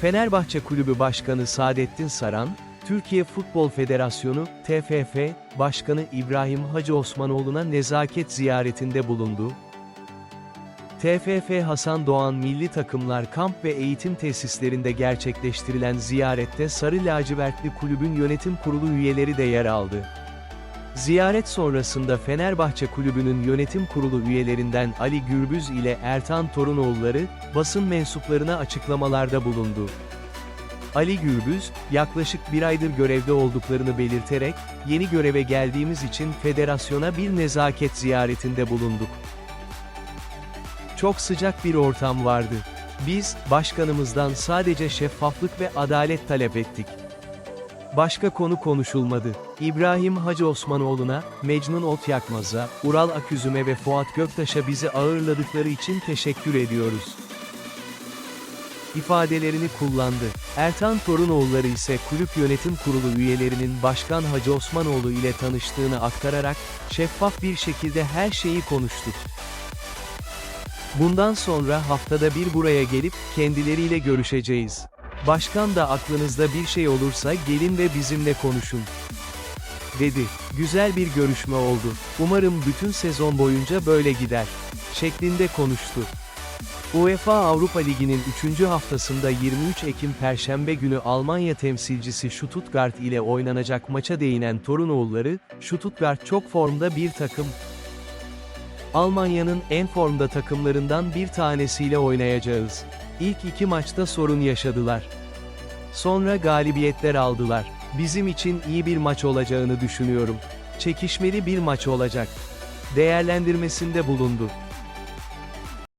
Fenerbahçe Kulübü Başkanı Saadettin Saran, Türkiye Futbol Federasyonu, TFF, Başkanı İbrahim Hacı Osmanoğlu'na nezaket ziyaretinde bulundu. TFF Hasan Doğan Milli Takımlar Kamp ve Eğitim Tesislerinde gerçekleştirilen ziyarette Sarı Lacivertli Kulübün yönetim kurulu üyeleri de yer aldı. Ziyaret sonrasında Fenerbahçe Kulübü'nün yönetim kurulu üyelerinden Ali Gürbüz ile Ertan Torunoğulları, basın mensuplarına açıklamalarda bulundu. Ali Gürbüz, yaklaşık bir aydır görevde olduklarını belirterek, yeni göreve geldiğimiz için federasyona bir nezaket ziyaretinde bulunduk. Çok sıcak bir ortam vardı. Biz, başkanımızdan sadece şeffaflık ve adalet talep ettik. Başka konu konuşulmadı. İbrahim Hacı Osmanoğlu'na, Mecnun Ot Yakmaz'a, Ural Aküzüm'e ve Fuat Göktaş'a bizi ağırladıkları için teşekkür ediyoruz. ifadelerini kullandı. Ertan Torunoğulları ise kulüp yönetim kurulu üyelerinin Başkan Hacı Osmanoğlu ile tanıştığını aktararak, şeffaf bir şekilde her şeyi konuştuk. Bundan sonra haftada bir buraya gelip, kendileriyle görüşeceğiz. Başkan da aklınızda bir şey olursa gelin ve bizimle konuşun. Dedi. Güzel bir görüşme oldu. Umarım bütün sezon boyunca böyle gider. Şeklinde konuştu. UEFA Avrupa Ligi'nin 3. haftasında 23 Ekim Perşembe günü Almanya temsilcisi Stuttgart ile oynanacak maça değinen Torunoğulları, Stuttgart çok formda bir takım. Almanya'nın en formda takımlarından bir tanesiyle oynayacağız. İlk iki maçta sorun yaşadılar. Sonra galibiyetler aldılar. Bizim için iyi bir maç olacağını düşünüyorum. Çekişmeli bir maç olacak. Değerlendirmesinde bulundu.